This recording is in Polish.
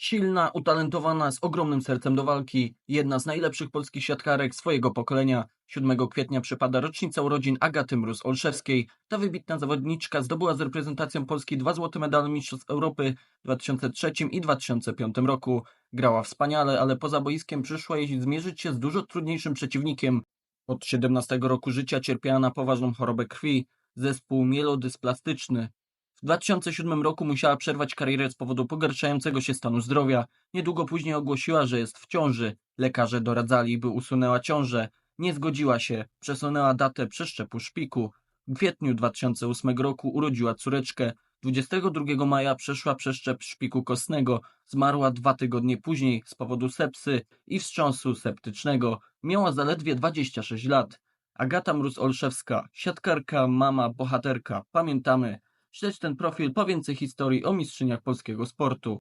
Silna, utalentowana, z ogromnym sercem do walki, jedna z najlepszych polskich siatkarek swojego pokolenia. 7 kwietnia przypada rocznica urodzin Agaty Mróz-Olszewskiej. Ta wybitna zawodniczka zdobyła z reprezentacją Polski dwa złote medale Mistrzostw Europy w 2003 i 2005 roku. Grała wspaniale, ale poza boiskiem przyszła jej zmierzyć się z dużo trudniejszym przeciwnikiem. Od 17 roku życia cierpiała na poważną chorobę krwi, zespół mielodysplastyczny. W 2007 roku musiała przerwać karierę z powodu pogarszającego się stanu zdrowia. Niedługo później ogłosiła, że jest w ciąży. Lekarze doradzali, by usunęła ciążę. Nie zgodziła się, przesunęła datę przeszczepu szpiku. W kwietniu 2008 roku urodziła córeczkę. 22 maja przeszła przeszczep szpiku kostnego. Zmarła dwa tygodnie później z powodu sepsy i wstrząsu septycznego. Miała zaledwie 26 lat. Agata Mróz-Olszewska, siatkarka, mama, bohaterka. Pamiętamy. Śledź ten profil po więcej historii o mistrzyniach polskiego sportu.